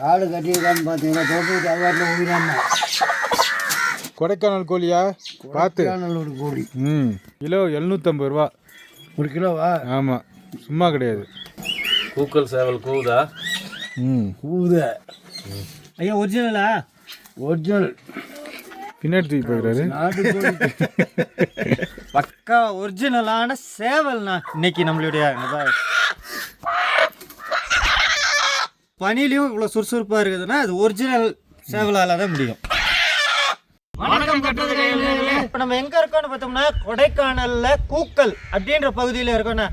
காடு கட்டியிருக்கான்னு பார்த்தீங்கன்னா தோட்டத்துக்கு அவாட்டில் உயிராம கொடைக்கானல் கோழியா? பார்த்து. ஒரு கோழி. ம் கிலோ எழுநூற்றம்பது ரூபா. ஒரு கிலோவா? ஆமாம் சும்மா கிடையாது. கூக்கல் சேவல் கூவுதா? ம். கூத ஐயா ஒரிஜினலா? ஒரிஜினல். பின்னாடி தூக்கி போகிறாரு நாட்டுக்கோழி பக்கா ஒரிஜினலான சேவல்ண்ணா. இன்னைக்கு நம்மளுடைய. பனிலையும் இவ்வளோ சுறுசுறுப்பாக இருக்குதுன்னா அது ஒரிஜினல் சேவலால் தான் முடியும் இப்போ நம்ம எங்கே இருக்கோம்னு பார்த்தோம்னா கொடைக்கானல்ல கூக்கல் அப்படின்ற பகுதியில் இருக்கோண்ணா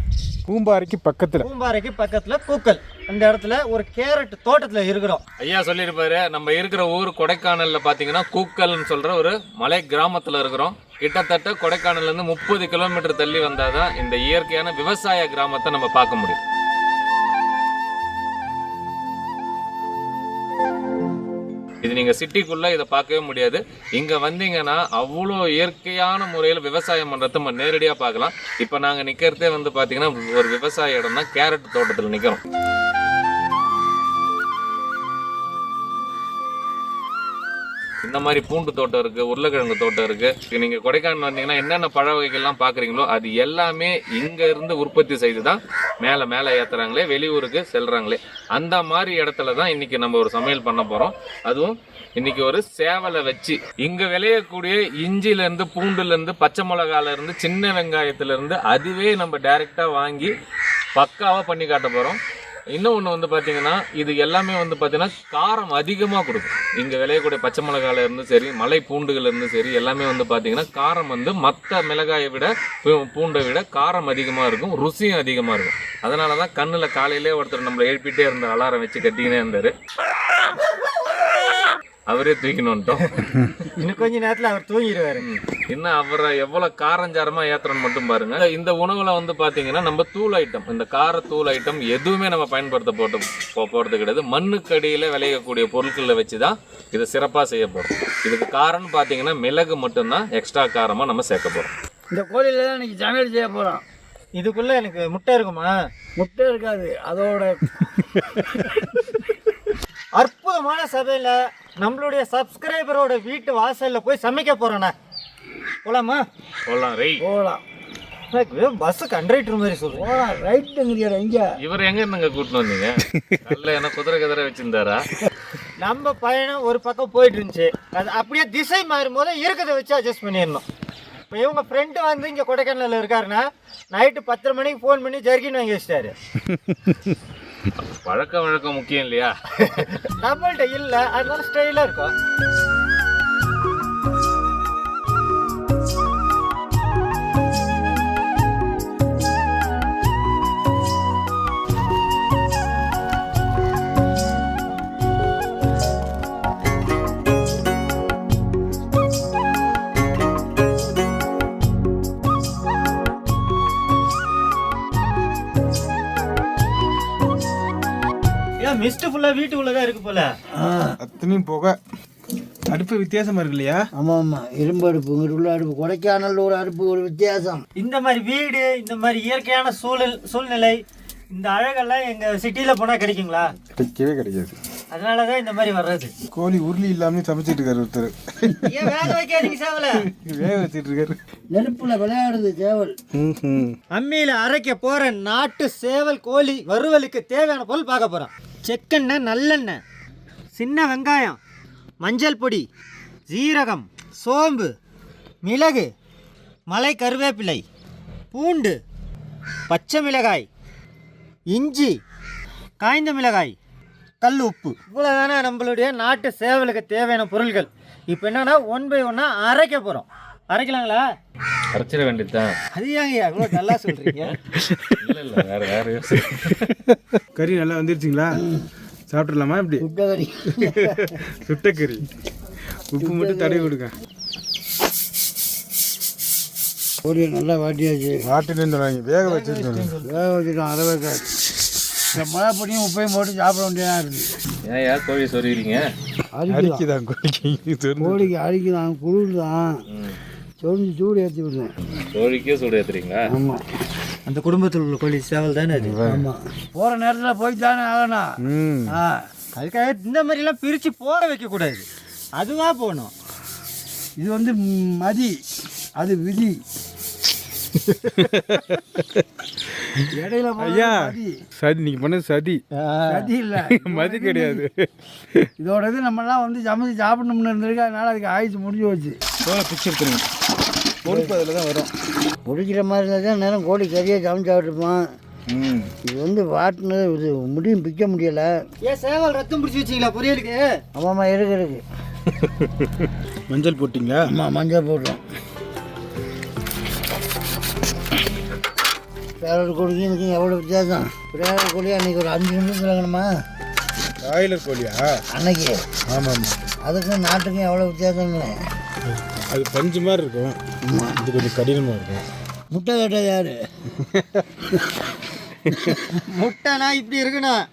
பூம்பாறைக்கு பக்கத்தில். பூம்பாறைக்கு பக்கத்தில் கூக்கல். அந்த இடத்துல ஒரு கேரட் தோட்டத்தில் இருக்கிறோம். ஐயா சொல்லியிருப்பாரு நம்ம இருக்கிற ஊர் கொடைக்கானல்ல பாத்தீங்கன்னா கூக்கல்னு சொல்ற ஒரு மலை கிராமத்துல இருக்கிறோம். கிட்டத்தட்ட கொடைக்கானல்ல இருந்து முப்பது கிலோமீட்டர் தள்ளி வந்தாதான் இந்த இயற்கையான விவசாய கிராமத்தை நம்ம பார்க்க முடியும். இது நீங்க சிட்டிக்குள்ள இதை பார்க்கவே முடியாது. இங்க வந்தீங்கன்னா அவ்வளோ இயற்கையான முறையில் விவசாயம் பண்றதை நம்ம நேரடியா பார்க்கலாம். இப்போ நாங்க நிக்கிறதே வந்து பாத்தீங்கன்னா ஒரு விவசாய இடம் தான் கேரட் தோட்டத்தில் நிக்கிறோம். இந்த மாதிரி பூண்டு தோட்டம் இருக்கு உருளைக்கிழங்கு தோட்டம் இருக்கு. இப்போ நீங்க கொடைக்கானல் வந்தீங்கன்னா என்னென்ன பழ வகைகள்லாம் பாக்குறீங்களோ அது எல்லாமே இங்க இருந்து உற்பத்தி செய்து தான் மேல மேல ஏத்துறாங்களே வெளியூருக்கு செல்றாங்களே. அந்த மாதிரி இடத்துல தான் இன்னைக்கு நம்ம ஒரு சமையல் பண்ண போறோம். அதுவும் இன்னைக்கு ஒரு சேவலை வச்சு இங்க விளையக்கூடிய இஞ்சில இருந்து பூண்டுல இருந்து பச்சை மிளகால இருந்து சின்ன வெங்காயத்துல இருந்து அதுவே நம்ம டைரக்டா வாங்கி பக்காவா பண்ணி காட்ட போறோம். இன்னும் ஒன்று வந்து பார்த்தீங்கன்னா இது எல்லாமே வந்து பார்த்தீங்கன்னா காரம் அதிகமாக கொடுக்கும். இங்கே விளையக்கூடிய பச்சை மிளகால இருந்து சரி மலை பூண்டுகள் இருந்து சரி எல்லாமே வந்து பார்த்தீங்கன்னா காரம் வந்து மற்ற மிளகாயை விட பூண்டை விட காரம் அதிகமாக இருக்கும் ருசியும் அதிகமாக இருக்கும். அதனால தான் கண்ணில் காலையிலே ஒருத்தர் நம்மளை எழுப்பிட்டே இருந்த அலாரம் வச்சு கட்டிக்கினே இருந்தார். அவரே தூக்கினோன்ட்டோம் இன்னும் கொஞ்ச நேரத்தில் அவர் தூங்கிடுவாரு. இன்னும் அவரை எவ்வளவு காரஞ்சாரமா ஏத்துறோம்னு மட்டும் பாருங்க. இந்த உணவுல வந்து பாத்தீங்கன்னா நம்ம தூள் ஐட்டம் இந்த கார தூள் ஐட்டம் எதுவுமே நம்ம பயன்படுத்த போட்டு போ- போறது கிடையாது. மண்ணுக்கடியில விளையக்கூடிய பொருட்களை வச்சுதான் இது சிறப்பா செய்ய போறோம். இதுக்கு காரம்னு பாத்தீங்கன்னா மிளகு மட்டும்தான் எக்ஸ்ட்ரா காரமா நம்ம சேர்க்க போறோம். இந்த கோழியில் தான் இன்னைக்கு சமையல் செய்ய போகிறோம் இதுக்குள்ள எனக்கு முட்டை இருக்குமா? முட்டை இருக்காது. அதோட அற்புதமான சபையில் நம்மளுடைய சப்ஸ்கிரைபரோட வீட்டு வாசல்ல போய் சமைக்க போறேண்ணா போலாமா? போலாம் ரை. போகலாம் பஸ் கண்டக்டர் மாதிரி சொல்றேன் போகலாம் ரைட்டுங்கிறியா இங்கே. இவர் எங்க இருந்துங்க கூட்டிட்டு வந்தீங்க? நல்ல என்ன குதிரை குதிரை வச்சிருந்தாரா? நம்ம பயணம் ஒரு பக்கம் போயிட்டு இருந்துச்சு அது அப்படியே திசை மாறும் போது இருக்கிறத வச்சு அட்ஜஸ்ட் பண்ணிடணும். இப்போ இவங்க ஃப்ரெண்டு வந்து இங்கே கொடைக்கானலில் இருக்காருன்னா நைட்டு பத்தரை மணிக்கு ஃபோன் பண்ணி ஜர்கின் வாங்கி வச்சிட்டாரு. பழக்க வழக்கம் முக்கியம் இல்லையா? நம்மள்ட்ட இல்லை அதனால ஸ்டைலாக இருக்கும். ஃபுல்லாக வீட்டுக்குள்ளே தான் இருக்கு போல. ஆ. அத்தனையும் புகை. அடுப்பு வித்தியாசமாக இருக்கு இல்லையா? ஆமாம் ஆமாம் இரும்பு அடுப்பு உள்ள அடுப்பு. கொடைக்கானல் ஒரு அடுப்பு ஒரு வித்தியாசம். இந்த மாதிரி வீடு இந்த மாதிரி இயற்கையான சூழல் சூழ்நிலை இந்த அழகெல்லாம் எங்கள் சிட்டியில் போனால் கிடைக்குங்களா? கிடைக்கவே கிடைக்காது. அதனால தான் இந்த மாதிரி வர்றது. கோழி உருளி இல்லாமல் சமைச்சிட்டு இருக்காரு ஒருத்தர். ஏன் வேக வைக்காதீங்க சேவலை? வேக வச்சிட்டு இருக்காரு. நெருப்பில் விளையாடுது சேவல். அம்மியில் அரைக்க போகிற நாட்டு சேவல் கோழி வறுவலுக்கு தேவையான பொருள் பார்க்க போகிறோம் செக்கெண்ணெய் நல்லெண்ணெய் சின்ன வெங்காயம் மஞ்சள் பொடி ஜீரகம் சோம்பு மிளகு மலை கருவேப்பிலை பூண்டு பச்சை மிளகாய் இஞ்சி காய்ந்த மிளகாய் கல் உப்பு. இவ்வளோ தானே நம்மளுடைய நாட்டு சேவலுக்கு தேவையான பொருட்கள் இப்போ என்னென்னா ஒன் பை ஒன்னாக அரைக்க போகிறோம் அரைக்கலாங்களா? அரைச்சிட வேண்டியதுதான் அது ஏங்க இவ்வளோ நல்லா சொல்கிறீங்க இல்ல இல்ல வேற வேற கறி நல்லா வந்துருச்சுங்களா? சாப்பிட்றலாமா இப்படி சுட்ட கறி. உப்பு மட்டும் தடவி கொடுங்க. கோழியை நல்லா வாட்டியாச்சு. சொன்னாங்க வேக வச்சுட்டு வேக வச்சுட்டோம் அதை வைக்க இந்த மழை பொடியும் உப்பையும் போட்டு சாப்பிட வேண்டியதாக இருக்குது ஏன் ஏன் கோழி சொல்லிடுறீங்க அரிக்குதான் கோழிக்கு. கோழிக்கு அரிக்குதான் குளிர் தான் சொரிஞ்சு சூடு ஏற்றி விடுறேன். கோழிக்கே சுடு ஏத்துறீங்களா? ஆமாம் அந்த குடும்பத்தில் உள்ள கோழி சேவல் தானே அது? ஆமாம் போகிற நேரத்தில் போய் தானே ஆகணும். ஆ. அதுக்காக இந்த மாதிரிலாம் பிரித்து போட வைக்கக்கூடாது. அதுவாக போகணும். இது வந்து மதி அது விதி. இடையில ஐயா மதி. சதி நீங்க பண்ணது சதி. சதி இல்லை. மதி கிடையாது. இதோட இது நம்மலாம் வந்து சமைச்சு சாப்பிடணும்னு இருந்திருக்கு அதனால அதுக்கு ஆயுசு முடிஞ்சு போச்சு. தோலை பிச்சு எடுத்துருங்க. பொறுப்பு அதில் தான் வரும். பிடிக்கிற மாதிரி இருந்தால் தான் நேரம் கோழி கறியாக சமைச்சு சாப்பிட்ருப்பான் ம். இது வந்து வாட்டினது இது முடியும் பிக்க முடியலை. ஏன் சேவல் ரத்தம் பிடிச்சி வச்சிங்களா பொரியலுக்கு? ஆமாம்மா இருக்கு இருக்கு. மஞ்சள் போட்டிங்களா? ஆமாம் மஞ்சள் போடுறோம். வேற கோழிக்கும் இதுக்கும் எவ்வளோ வித்தியாசம்? வேற கோழி அன்றைக்கி ஒரு அஞ்சு நிமிஷம் இறங்கணுமா பிராய்லர் கோழியா? அன்னைக்கு. ஆமாம் ஆமாம் அதுக்கும் நாட்டுக்கும் எவ்வளோ வித்தியாசங்க அது பஞ்சு மாதிரி இருக்கும். இது கொஞ்சம் கடினமாக இருக்கும். முட்டை கேட்டது யாரு? முட்டைனா இப்படி இருக்கணும்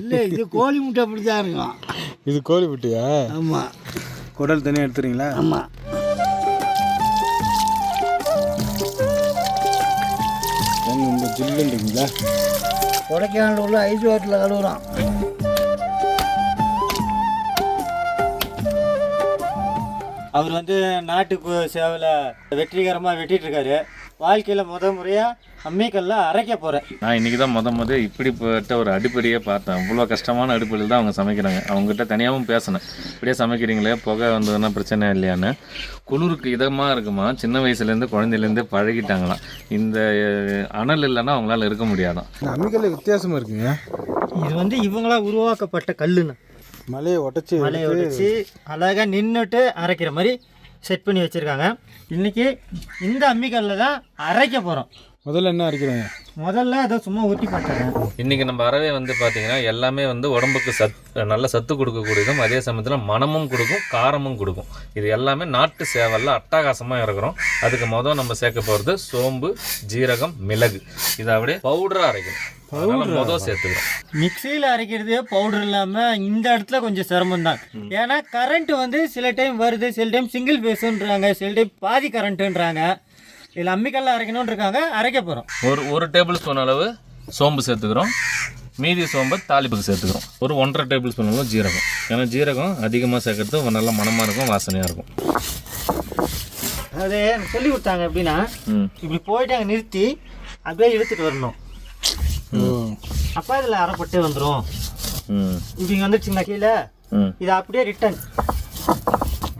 இல்லை இது கோழி முட்டை அப்படி தான் இருக்கும். இது கோழி குட்டியா ஆமாம் குடல் தனியாக எடுத்துறீங்களா? ஆமாம் ரொம்ப ஜில்லுன்றீங்களா? கொடைக்கானல் உள்ள ஐஸ் வாட்டில் கழுவுறோம். அவர் வந்து நாட்டுக்கு சேவலை வெற்றிகரமாக வெட்டிட்டு இருக்காரு வாழ்க்கையில் முத முறையாக அம்மிக்கல்ல அரைக்க போகிறேன் நான் இன்னைக்கு தான் முத முத இப்படிப்பட்ட ஒரு அடுப்படியே பார்த்தேன். அவ்வளோ கஷ்டமான அடுப்படியில் தான் அவங்க சமைக்கிறாங்க. அவங்ககிட்ட தனியாகவும் பேசினேன். இப்படியே சமைக்கிறீங்களே புகை வந்ததுன்னா பிரச்சனை இல்லையான்னு. குளிருக்கு இதமாக இருக்குமா? சின்ன வயசுலேருந்து குழந்தையிலேருந்து பழகிட்டாங்களாம். இந்த அனல் இல்லைன்னா அவங்களால இருக்க முடியாதான். அம்மிக்கல்ல வித்தியாசமாக இருக்குங்க. இது வந்து இவங்களா உருவாக்கப்பட்ட கல்லுன்னு. மலையை உடச்சி மலையை உடைச்சி அழகாக நின்றுட்டு அரைக்கிற மாதிரி செட் பண்ணி வச்சுருக்காங்க. இன்றைக்கி இந்த அம்மிக்கல்ல தான் அரைக்க போகிறோம் முதல்ல என்ன அரைக்கிறாங்க? முதல்ல அதை சும்மா ஊற்றி போட்டுறேன் இன்றைக்கி நம்ம அறவே வந்து பார்த்தீங்கன்னா எல்லாமே வந்து உடம்புக்கு சத் நல்ல சத்து கொடுக்கக்கூடியதும் அதே சமயத்தில் மனமும் கொடுக்கும் காரமும் கொடுக்கும். இது எல்லாமே நாட்டு சேவலில் அட்டகாசமாக இருக்கிறோம் அதுக்கு மொதல் நம்ம சேர்க்க போகிறது சோம்பு ஜீரகம் மிளகு. இதை அப்படியே பவுடராக அரைக்கணும். அதனால மொதல் சேர்த்துக்கிறோம். மிக்சியில் அரைக்கிறது பவுடர் இல்லாமல் இந்த இடத்துல கொஞ்சம் சிரமம் தான். ஏன்னா கரண்ட் வந்து சில டைம் வருது சில டைம் சிங்கிள் ஃபேஸுன்றாங்க சில டைம் பாதி கரண்ட்டுன்றாங்க இதில் அம்மிக்கல்ல அரைக்கணும்னு இருக்காங்க அரைக்க போகிறோம் ஒரு ஒரு டேபிள் ஸ்பூன் அளவு சோம்பு சேர்த்துக்கிறோம். மீதி சோம்பை தாளிப்புக்கு சேர்த்துக்கிறோம். ஒரு ஒன்றரை டேபிள் ஸ்பூன் அளவு ஜீரகம். ஏன்னா ஜீரகம் அதிகமாக சேர்க்கறது நல்ல மணமாக இருக்கும் வாசனையாக இருக்கும். அது எனக்கு சொல்லி கொடுத்தாங்க எப்படின்னா இப்படி போயிட்டு அங்கே நிறுத்தி அப்படியே இழுத்துட்டு வரணும். அப்போ இதில் அரைப்பட்டு வந்துடும் இப்படி இங்கே வந்துச்சுங்களா கீழே? இது அப்படியே ரிட்டன்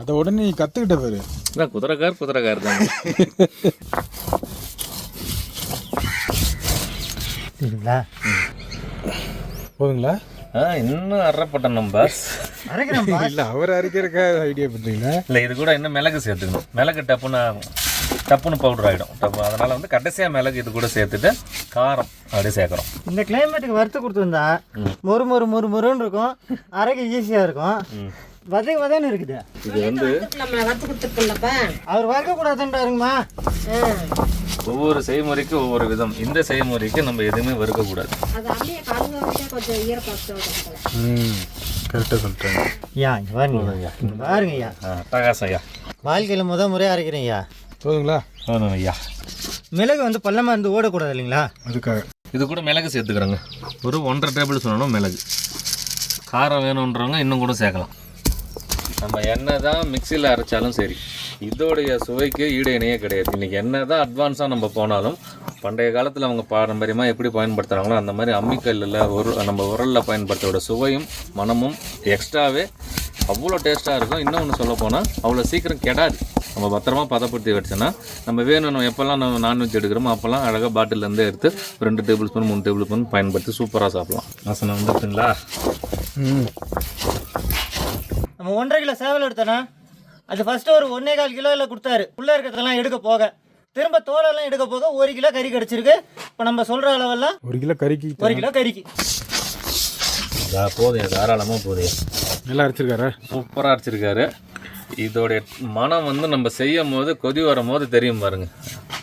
அதை உடனே நீ கற்றுக்கிட்ட பாரு. இதான் குதிரைக்கார் குதிரைக்கார் தான். சரிங்களா போதுங்களா? ஆ இன்னும் அரைப்பட்டம் நம்ம அரைக்கிறேன் இல்லை அவர் அரைக்கிறக்கா ஐடியா பண்ணுறீங்களா இல்லை இது கூட இன்னும் மிளகு சேர்த்துக்கணும். மிளகு டப்புன்னு டப்புன்னு பவுடர் ஆகிடும் டப்பு அதனால் வந்து கடைசியாக மிளகு இது கூட சேர்த்துட்டு காரம் அப்படியே சேர்க்குறோம். இந்த கிளைமேட்டுக்கு வறுத்து கொடுத்துருந்தா மொறு மொறு மொறு மொறுன்னு இருக்கும். அரைக்க ஈஸியாக இருக்கும். வதை வதன்னு இருக்குது. இது வந்து அவர் வறுக்கக்கூடாதுன்றாருங்கம்மா. ஒவ்வொரு செய்முறைக்கு ஒவ்வொரு விதம். இந்த செய்முறைக்கு நம்ம எதுவுமே வறுக்கக்கூடாது. அது அப்படியே கழுவ விட்டு கொஞ்சம் ஈரப்பதத்தோட ம் கரெக்டாக சொல்லிட்டாங்க ஐயா இங்கே பாருங்க இங்க பாருங்க ஐயா. ஆ அட்டகாசம் ஐயா. வாழ்க்கையில் முத முறையாக அரைக்கிறேன் ஐயா? போதுங்களா? வேணும் ஐயா. மிளகு வந்து பள்ளமாக இருந்து ஓடக்கூடாது இல்லைங்களா? அதுக்காக. இது கூட மிளகு சேர்த்துக்கிறோங்க. ஒரு ஒன்றரை டேபிள் சொல்லணும் மிளகு. காரம் வேணுன்றவங்க இன்னும் கூட சேர்க்கலாம். நம்ம என்ன தான் மிக்சியில் அரைச்சாலும் சரி இதோடைய சுவைக்கு ஈடு இணையே கிடையாது. இன்றைக்கி என்ன தான் அட்வான்ஸாக நம்ம போனாலும் பண்டைய காலத்தில் அவங்க பாரம்பரியமாக எப்படி பயன்படுத்துகிறாங்களோ அந்த மாதிரி அம்மிக்கல்லில் ஒரு நம்ம உரலில் பயன்படுத்தோட சுவையும் மனமும் எக்ஸ்ட்ராவே அவ்வளோ டேஸ்ட்டாக இருக்கும். இன்னொன்று சொல்ல போனால் அவ்வளோ சீக்கிரம் கெடாது. நம்ம பத்திரமா பதப்படுத்தி வச்சோன்னா நம்ம வேணும் நம்ம எப்போல்லாம் நம்ம நான்வெஜ் எடுக்கிறோமோ அப்போல்லாம் அழகாக பாட்டிலேருந்து எடுத்து ரெண்டு டேபிள் ஸ்பூன் மூணு டேபிள் ஸ்பூன் பயன்படுத்தி சூப்பராக சாப்பிடலாம். வாசனை வந்துட்டுங்களா ம். நம்ம ஒன்றரை கிலோ சேவல் எடுத்தோன்னா அது ஃபஸ்ட்டு ஒரு ஒன்றே கால் கிலோவில் கொடுத்தாரு. உள்ளே இருக்கிறதெல்லாம் எடுக்க போக. திரும்ப தோலெல்லாம் எடுக்க போக ஒரு கிலோ கறி கிடச்சிருக்கு. இப்போ நம்ம சொல்கிற அளவெல்லாம் ஒரு கிலோ கறிக்கு ஒரு கிலோ கறிக்கு. போதும் தாராளமாக போதும். நல்லா அரைச்சிருக்காரா? சூப்பராக அரைச்சிருக்காரு. இதோடைய மனம் வந்து நம்ம செய்யும் போது கொதி வரும் போது தெரியும் பாருங்க.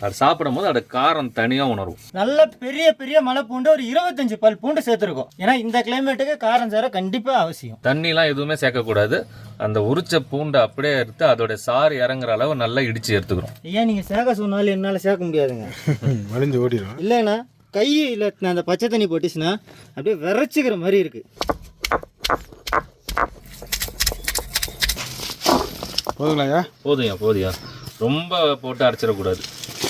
அது சாப்பிடும் போது அது காரம் தனியாக உணரும். நல்ல பெரிய பெரிய மலை பூண்டு ஒரு இருபத்தஞ்சு பல் பூண்டு சேர்த்துருக்கோம். ஏன்னா இந்த கிளைமேட்டுக்கு காரம் சேர கண்டிப்பாக அவசியம். தண்ணிலாம் எதுவுமே சேர்க்கக்கூடாது. அந்த உரிச்ச பூண்டை அப்படியே எடுத்து அதோடைய சாறு இறங்குற அளவு நல்லா இடித்து எடுத்துக்கிறோம். ஐயா நீங்கள் சேர்க்க சொன்னாலும் என்னால் சேர்க்க முடியாதுங்க. வளைஞ்சு ஓடிடும் இல்லைண்ணா கையில் அந்த பச்சை தண்ணி போட்டுச்சுன்னா அப்படியே விரைச்சிக்கிற மாதிரி இருக்குது போதுங்களாயா போதுயா போதுயா ரொம்ப போட்டு அரைச்சிடக்கூடாது.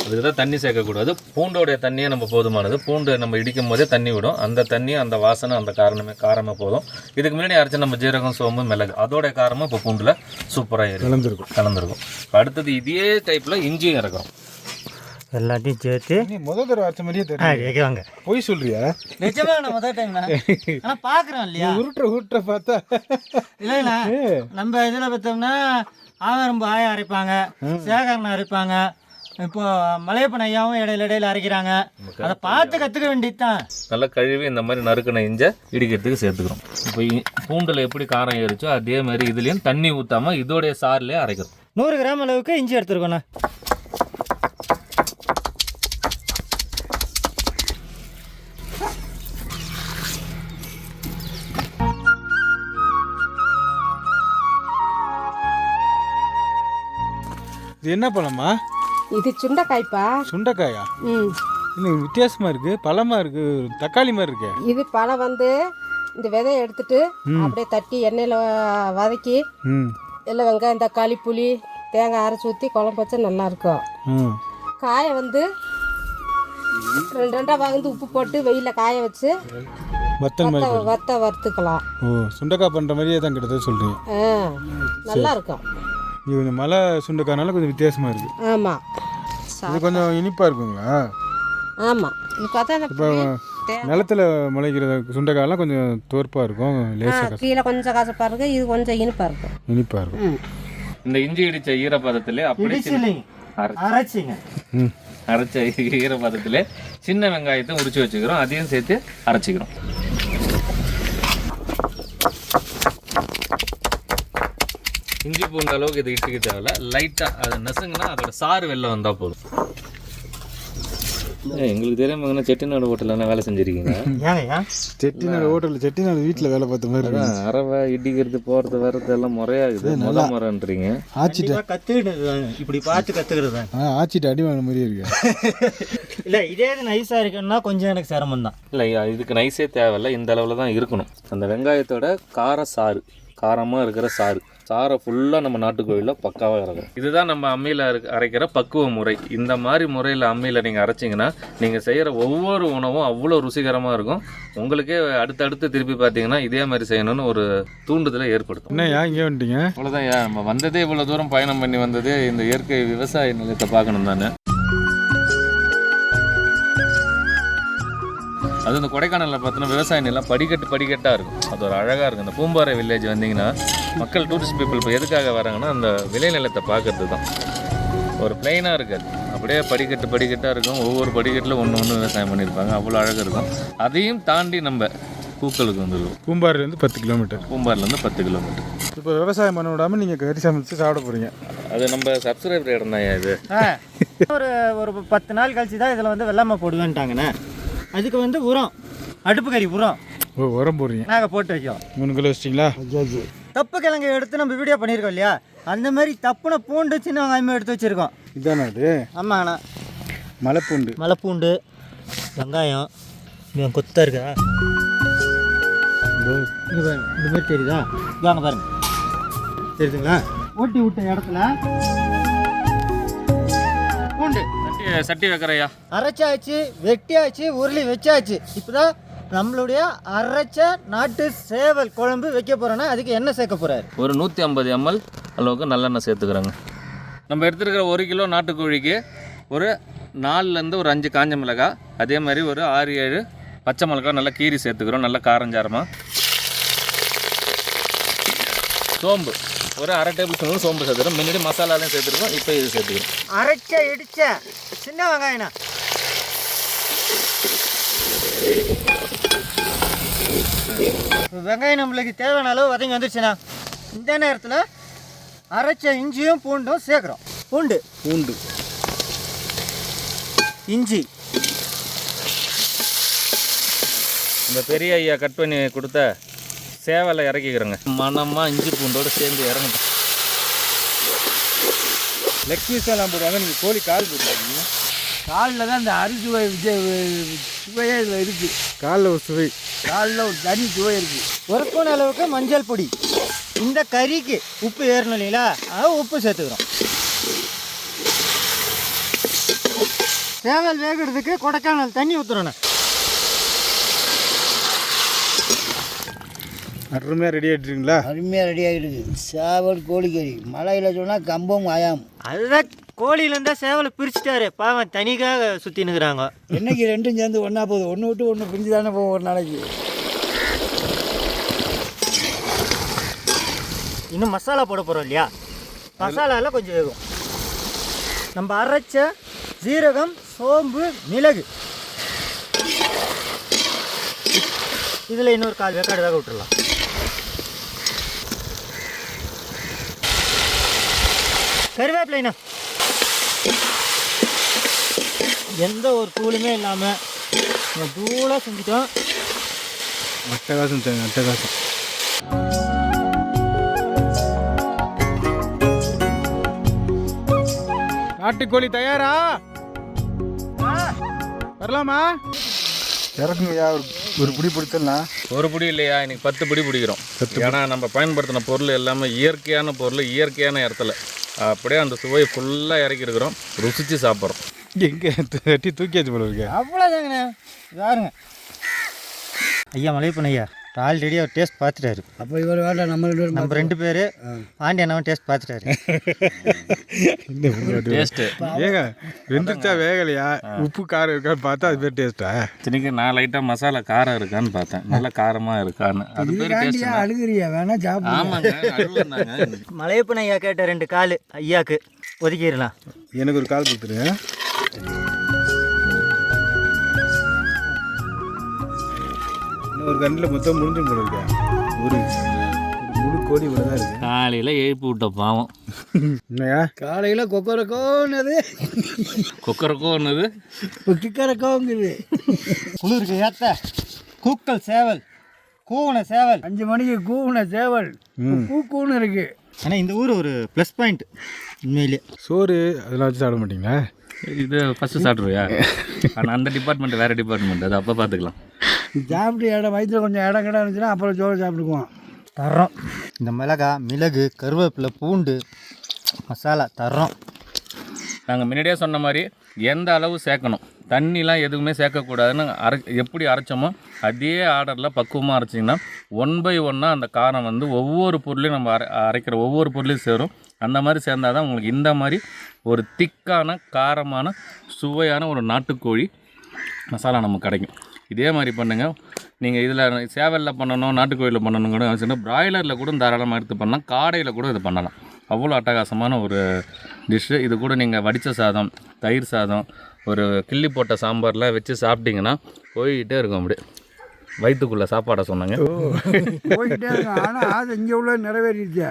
அதுக்கு தான் தண்ணி சேர்க்கக்கூடாது. பூண்டோடைய தண்ணியே நம்ம போதுமானது. பூண்டு நம்ம இடிக்கும் போதே தண்ணி விடும். அந்த தண்ணி அந்த வாசனை அந்த காரணமே காரமே போதும். இதுக்கு முன்னாடி அரைச்ச நம்ம ஜீரகம் சோம்பு மிளகு. அதோடைய காரமும் இப்போ பூண்டில் சூப்பராக இருக்கும் கலந்துருக்கும். கலந்துருக்கும். அடுத்தது இதே டைப்பில் இஞ்சியும் இறக்கும் எல்லாத்தையும் சேர்த்து நீ முதல் தடவை அரைச்ச மாதிரியே தெரியும் பொய் சொல்றியா? நிஜமா நான் முதல் டைம்ண்ணா ஆனால் பார்க்குறோம் இல்லையா? உருட்டுற உருட்டுற பார்த்தா. இல்லைண்ணா நம்ம இதில் பார்த்தோம்னா ஆவாரம்பு ஆய அரைப்பாங்க சேகரனை அரைப்பாங்க இப்போ மலையப்பன் ஐயாவும் இடையில இடையில அரைக்கிறாங்க. அதை பார்த்து கற்றுக்க வேண்டியதுதான். நல்லா கழுவி இந்த மாதிரி நறுக்கின இஞ்சை இடிக்கிறதுக்கு சேர்த்துக்கிறோம். இப்போ பூண்டுல எப்படி காரம் ஏறிச்சோ அதே மாதிரி இதுலேயும் தண்ணி ஊற்றாமல் இதோடைய சார்லேயே அரைக்கிறோம். நூறு கிராம் அளவுக்கு இஞ்சி எடுத்துருக்கோண்ணா. இது என்ன பழமா இது சுண்டைக்காய்ப்பா. சுண்டைக்காயா? ம். இன்னும் வித்தியாசமா இருக்கு? பழமா இருக்கு? தக்காளி மாதிரி இருக்கே. இது பழம் வந்து இந்த விதையை எடுத்துட்டு அப்படியே தட்டி எண்ணெயில் வதக்கி இல்லை வெங்காயம் தக்காளி புளி தேங்காய் அரைச்சி ஊற்றி குழம்பு வச்சா நல்லா இருக்கும். ம் காயை வந்து ரெண்டு ரெண்டாக வகுந்து உப்பு போட்டு வெயிலில் காய வச்சு வத்த வறுத்துக்கலாம். சுண்டைக்காய் பண்ணுற மாதிரியே தான் கிட்டத்தட்ட சொல்கிறீங்க நல்லா இருக்கும். இது கொஞ்சம் மலை சுண்டைக்காய்னால கொஞ்சம் வித்தியாசமா இருக்கு. ஆமாம் இது கொஞ்சம் இனிப்பாக இருக்குங்களா? ஆமாம் இது பார்த்தா இந்த இப்போ நிலத்துல முளைக்கிற சுண்டைக்காயெல்லாம் கொஞ்சம் தோற்பாக இருக்கும் லேசாக கீழே கொஞ்சம் கசப்பாக இருக்கும் இது கொஞ்சம் இனிப்பாக இருக்கும் இனிப்பாக இருக்கும். இந்த இஞ்சி இடிச்ச ஈரப்பதத்திலே அப்படி அரைச்சிங்க. ம். அரைச்ச ஈரப்பதத்திலே சின்ன வெங்காயத்தை உரிச்சு வச்சுக்கிறோம் அதையும் சேர்த்து அரைச்சிக்கிறோம். இஞ்சி பூண்டு அளவுக்கு இது இட்டுக்க தேவையில்ல லைட்டாக அது நெசுங்கன்னா அதோட சாறு வெளில வந்தால் போதும். எங்களுக்கு தெரியாம செட்டிநாடு ஹோட்டலில் வேலை செஞ்சுருக்கீங்க? செட்டிநாடு ஹோட்டலில் செட்டிநாடு வீட்டில் வேலை பார்த்த மாதிரி அதான் அரவை இடிக்கிறது போகிறது வர்றது எல்லாம் முறையாகுது. முத முறைன்றீங்க. ஆச்சிட்ட கற்றுக்கிட்டு இப்படி பார்த்து கற்றுக்கிறது தான். ஆ ஆச்சிட்ட அடி வாங்கின மாதிரியே இருக்கு. இல்லை இதே இது நைஸாக இருக்குன்னா கொஞ்சம் எனக்கு சிரமம் தான். இல்லை இதுக்கு நைஸே தேவையில்ல. இந்த அளவில் தான் இருக்கணும். அந்த வெங்காயத்தோட கார சாறு காரமாக இருக்கிற சாறு. சாரை ஃபுல்லாக நம்ம நாட்டுக்கோயிலில் பக்காவாக இறக்கும் இதுதான் நம்ம அம்மியில் அரைக்கிற பக்குவ முறை. இந்த மாதிரி முறையில் அம்மியில் நீங்கள் அரைச்சிங்கன்னா நீங்கள் செய்கிற ஒவ்வொரு உணவும் அவ்வளோ ருசிகரமாக இருக்கும். உங்களுக்கே அடுத்தடுத்து திருப்பி பார்த்தீங்கன்னா இதே மாதிரி செய்யணும்னு ஒரு தூண்டுதலை ஏற்படுத்தும். என்னய்யா இங்கே வந்துட்டீங்க? அவ்வளோதான் ஏன் நம்ம வந்ததே இவ்வளோ தூரம் பயணம் பண்ணி வந்ததே இந்த இயற்கை விவசாய நிலையத்தை பார்க்கணும் தானே. அது இந்த கொடைக்கானலில் பார்த்தோன்னா விவசாய நிலம் படிக்கட்டு படிக்கட்டாக இருக்கும். அது ஒரு அழகாக இருக்கும். இந்த பூம்பாறை வில்லேஜ் வந்தீங்கன்னா மக்கள் டூரிஸ்ட் பீப்புள் இப்போ எதுக்காக வராங்கன்னா அந்த விளைநிலத்தை பார்க்கறது தான். ஒரு பிளைனாக இருக்காது அப்படியே படிக்கட்டு படிக்கட்டாக இருக்கும். ஒவ்வொரு படிக்கட்டில் ஒன்று ஒன்று விவசாயம் பண்ணியிருப்பாங்க. அவ்வளோ அழகாக இருக்கும். அதையும் தாண்டி நம்ம பூக்களுக்கு வந்துடுவோம் பூம்பாரிலேருந்து பத்து கிலோமீட்டர் பூம்பாரிலேருந்து பத்து கிலோமீட்டர் இப்போ விவசாயம் பண்ண விடாமல் நீங்கள் கறி சமைச்சு சாப்பிட போகிறீங்க அது நம்ம சப்ஸ்கிரைபர் இடம் தான் இது? ஒரு ஒரு பத்து நாள் கழிச்சு தான் இதில் வந்து வெள்ளாமை போடுவேன்ட்டாங்கண்ணே. அதுக்கு வந்து உரம் அடுப்பு கறி உரம். ஓ உரம் போடுறீங்க. நாங்கள் போட்டு வைக்கோம் மூணு கிலோ வச்சிட்டிங்களா? தப்பு கிழங்கு எடுத்து நம்ம வீடியோ பண்ணியிருக்கோம் இல்லையா? அந்த மாதிரி தப்புன பூண்டு சின்ன வெங்காயமே எடுத்து வச்சுருக்கோம். இதானே அது? ஆமாங்கண்ணா. மலைப்பூண்டு. மலைப்பூண்டு வெங்காயம் கொத்தா இருக்கா இதோ பாருங்க இந்த மாதிரி தெரியுதா? வாங்க பாருங்க. தெரியுதுங்களா? ஓட்டி விட்ட இடத்துல சட்டி வைக்கிறையா அரைச்சாச்சு வெட்டியாச்சு உருளி வச்சாச்சு. இப்போதான் நம்மளுடைய அரைச்ச நாட்டு சேவல் குழம்பு வைக்க போறோன்னா அதுக்கு என்ன சேர்க்க போறாரு? ஒரு நூற்றி ஐம்பது எம்எல் அளவுக்கு நல்லெண்ணெய் சேர்த்துக்கிறோங்க. நம்ம எடுத்துருக்கிற ஒரு கிலோ நாட்டுக்கோழிக்கு ஒரு நாலுலேருந்து ஒரு அஞ்சு காஞ்ச மிளகாய் அதே மாதிரி ஒரு ஆறு ஏழு பச்சை மிளகாய் நல்லா கீரி சேர்த்துக்கிறோம் நல்லா காரஞ்சாரமாக சோம்பு. ஒரு அரை டேபிள் ஸ்பூன் சோம்பு சேர்த்துக்கிறோம். முன்னாடி மசாலாலையும் சேர்த்துருக்கோம் இப்போ இது சேர்த்துக்கிறோம். அரைச்ச இடிச்ச சின்ன வெங்காயம்ண்ணா. வெங்காயம் நம்மளுக்கு தேவையான அளவு வதங்கி வந்துருச்சுண்ணா. இந்த நேரத்தில் அரைச்ச இஞ்சியும் பூண்டும் சேர்க்குறோம். பூண்டு. பூண்டு. இஞ்சி. இந்த பெரிய ஐயா கட் பண்ணி கொடுத்த சேவலை இறக்கிக்கிறோங்க. மணமாக இஞ்சி பூண்டோடு சேர்ந்து இறங்கட்டும் லெக் பீஸ் எல்லாம் போடுவாங்க. நீங்கள் கோழி கால் போடுவாங்க காலில் தான் அந்த அரிசுவை விஜய் சுவையே இதில் இருக்குது காலில் ஒரு சுவை. காலில் ஒரு தனி சுவை இருக்குது ஒரு ஸ்பூன் அளவுக்கு மஞ்சள் பொடி. இந்த கறிக்கு உப்பு ஏறணும் இல்லைங்களா? அது உப்பு சேர்த்துக்கிறோம். சேவல் வேகிறதுக்கு கொடைக்கானல் தண்ணி ஊற்றுறோண்ணே அருமையாக ரெடி ஆகிட்டுருங்களா அருமையாக ரெடி ஆகிடுது சேவல் கோழிக்கறி. மலையில் சொன்னால் கம்பம் ஆயாம். அதுதான் கோழியிலேருந்தா சேவலை பிரிச்சுட்டாரு. பாவம் தனிக்காக சுற்றினுக்குறாங்க என்னைக்கு ரெண்டும் சேர்ந்து ஒன்றா போகுது? ஒன்று விட்டு ஒன்று பிரிஞ்சு தானே போகும் ஒரு நாளைக்கு. இன்னும் மசாலா போட போகிறோம் இல்லையா? மசாலாவில் கொஞ்சம் வேகும். நம்ம அரைச்ச ஜீரகம் சோம்பு மிளகு. இதில் இன்னொரு கால் வேக்காடு வேக விட்டுறலாம். கருவேப்பிலைண்ணா எந்த ஒரு தூளுமே இல்லாமல் தூளாக செஞ்சுட்டோம். அட்டகாசம் சார் அட்டகாசம் நாட்டுக்கோழி தயாரா? வரலாமா? இறக்குங்கய்யா ஒரு ஒரு பிடி பிடிச்சிடலாம் ஒரு பிடி இல்லையா? இன்னைக்கு பத்து பிடி பிடிக்கிறோம். ஏன்னா நம்ம பயன்படுத்தின பொருள் எல்லாமே இயற்கையான பொருள் இயற்கையான இடத்துல. அப்படியே அந்த சுவையை ஃபுல்லாக இறக்கிருக்கிறோம் ருசிச்சு சாப்பிட்றோம். எங்கே தட்டி தூக்கியாச்சு போல இருக்கு. அவ்வளோதாங்கண்ணே பாருங்க ஐயா மலையப்பன் ஐயா. ஆல்ரெடி அவர் டேஸ்ட் பார்த்துட்டாரு. அப்போ இவர் வேண்டாம் நம்ம ரெண்டு பேரும் நம்ம ரெண்டு பேர் பாண்டி அண்ணாவும் டேஸ்ட் பார்த்துட்டாரு. டேஸ்ட்டு ஏங்க வெந்துருச்சா வேகலையா? உப்பு காரம் இருக்கான்னு பார்த்தா அது பேர் டேஸ்ட்டா இத்தனைக்கு நான் லைட்டாக மசாலா காரம் இருக்கான்னு பார்த்தேன். நல்ல காரமாக இருக்கான்னு. அது பேர் டேஸ்ட் அழுகுறியா? வேணா சாப்பிடு. ஆமாங்க. மலையப்பன் ஐயா கேட்ட ரெண்டு கால் ஐயாக்கு ஒதுக்கிடலாம். எனக்கு ஒரு கால் கொடுத்துருங்க ஒரு கண்ணில் மொத்தம் முடிஞ்சு போல ஒரு முழு கோடி இவ்வளோ தான் இருக்கு. காலையில் எழுப்பி விட்ட பாவம். என்னையா காலையில் கொக்கரக்கோன்னது. குக்கருக்கும் இப்போ கிக்கரக்கோங்குது. குளிருக்கு ஏத்த. கூக்கல் சேவல். கூவன சேவல். அஞ்சு மணிக்கு கூவுன சேவல். கூ கூன்னு இருக்கு. ஆனால் இந்த ஊர் ஒரு ப்ளஸ் பாயிண்ட் உண்மையிலே. சோறு அதெல்லாம் வச்சு சாப்பிட மாட்டீங்களா? இது ஃபஸ்ட்டு சாப்பிட்ருவியா ஆனால் அந்த டிபார்ட்மெண்ட் வேறு டிபார்ட்மெண்ட் அது அப்போ பார்த்துக்கலாம். சாப்பிட்டு இடம் வயிற்றுல கொஞ்சம் இடம் கிடம் இருந்துச்சுன்னா அப்புறம் சோறு சாப்பிட்டுக்குவோம். தர்றோம். இந்த மிளகா மிளகு கருவேப்பிலை பூண்டு மசாலா தர்றோம். நாங்கள் முன்னாடியே சொன்ன மாதிரி எந்த அளவு சேர்க்கணும்? தண்ணிலாம் எதுவுமே சேர்க்கக்கூடாதுன்னு அரை எப்படி அரைச்சோமோ அதே ஆர்டரில் பக்குவமாக அரைச்சிங்கன்னா ஒன் பை ஒன்னாக அந்த காரம் வந்து ஒவ்வொரு பொருளையும் நம்ம அரை அரைக்கிற ஒவ்வொரு பொருளையும் சேரும். அந்த மாதிரி சேர்ந்தால் தான் உங்களுக்கு இந்த மாதிரி ஒரு திக்கான காரமான சுவையான ஒரு நாட்டுக்கோழி மசாலா நமக்கு கிடைக்கும். இதே மாதிரி பண்ணுங்கள் நீங்கள் இதில் சேவலில் பண்ணணும் நாட்டுக்கோழியில் பண்ணணும் கூட இல்லை. பிராய்லரில் கூட தாராளமாக எடுத்து பண்ணலாம். காடையில் கூட இது பண்ணலாம். அவ்வளோ அட்டகாசமான ஒரு டிஷ்ஷு இது கூட நீங்கள் வடித்த சாதம் தயிர் சாதம் ஒரு கிள்ளி போட்ட சாம்பார்லாம் வச்சு சாப்பிட்டீங்கன்னா போய்கிட்டே இருக்கும் அப்படியே. வயிற்றுக்குள்ளே சாப்பாடை சொன்னாங்க. ஆனால் அது இங்கே உள்ள நிறைவேறிடுச்சு.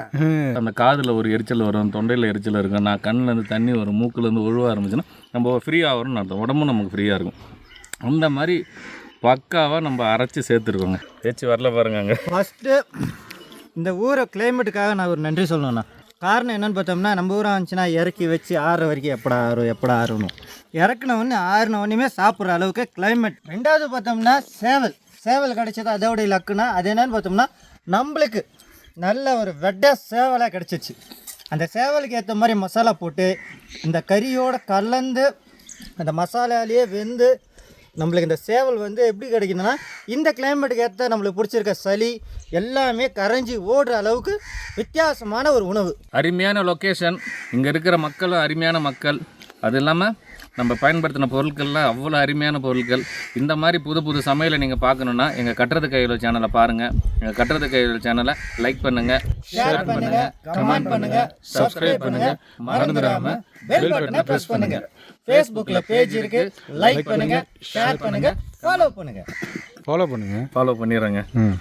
அந்த காதில் ஒரு எரிச்சல் வரும் தொண்டையில் எரிச்சல் இருக்கும். நான் கண்ணிலேருந்து தண்ணி வரும் மூக்குலேருந்து ஒழுவ ஆரம்பிச்சுன்னா நம்ம ஃப்ரீயாக வரும்னு அர்த்தம். உடம்பும் நமக்கு ஃப்ரீயாக இருக்கும். அந்த மாதிரி பக்காவாக நம்ம அரைச்சி சேர்த்துருக்கோங்க. பேச்சு வரல பாருங்க ஃபஸ்ட்டு இந்த ஊரை கிளைமேட்டுக்காக நான் ஒரு நன்றி சொல்லணும்ண்ணா. காரணம் என்னன்னு பார்த்தோம்னா நம்ம ஊராக இருந்துச்சுன்னா இறக்கி வச்சு ஆறுற வரைக்கும் எப்படா ஆறும் எப்படா ஆறணும். இறக்குனவொன்னே ஆறுனவொன்னையுமே ஆறுன சாப்பிட்ற அளவுக்கு கிளைமேட் ரெண்டாவது பார்த்தோம்னா சேவல். சேவல் கிடைச்சது அதோடைய லக்குனா அது என்னென்னு பார்த்தோம்னா நம்மளுக்கு நல்ல ஒரு வெட்ட சேவலாக கிடச்சிச்சு. அந்த சேவலுக்கு ஏற்ற மாதிரி மசாலா போட்டு இந்த கறியோட கலந்து அந்த மசாலாலேயே வெந்து நம்மளுக்கு இந்த சேவல் வந்து எப்படி கிடைக்குதுன்னா இந்த கிளைமேட்டுக்கு ஏற்ற நம்மளுக்கு பிடிச்சிருக்க சளி எல்லாமே கரைஞ்சி ஓடுற அளவுக்கு வித்தியாசமான ஒரு உணவு. அருமையான லொக்கேஷன் இங்கே இருக்கிற மக்களும் அருமையான மக்கள். அது இல்லாமல் நம்ம பயன்படுத்தின பொருட்கள்லாம் அவ்வளோ அருமையான பொருட்கள். இந்த மாதிரி புது புது சமையலை நீங்கள் பார்க்கணுன்னா எங்கள் கட்டுறது கையில் சேனலை பாருங்கள் எங்கள் கட்டுறது கையில் சேனலை லைக் பண்ணுங்கள் ஷேர் பண்ணுங்க கமெண்ட் பண்ணுங்க சப்ஸ்கிரைப் பண்ணுங்க. மறந்துடாம பெல் பட்டனை பிரஸ் பண்ணுங்க. ஃபேஸ்புக்கில் பேஜ் இருக்கு. லைக் பண்ணுங்க ஷேர் பண்ணுங்க ஃபாலோ பண்ணுங்க. ஃபாலோ பண்ணுங்க. ஃபாலோ பண்ணிடுறேங்க. ம்.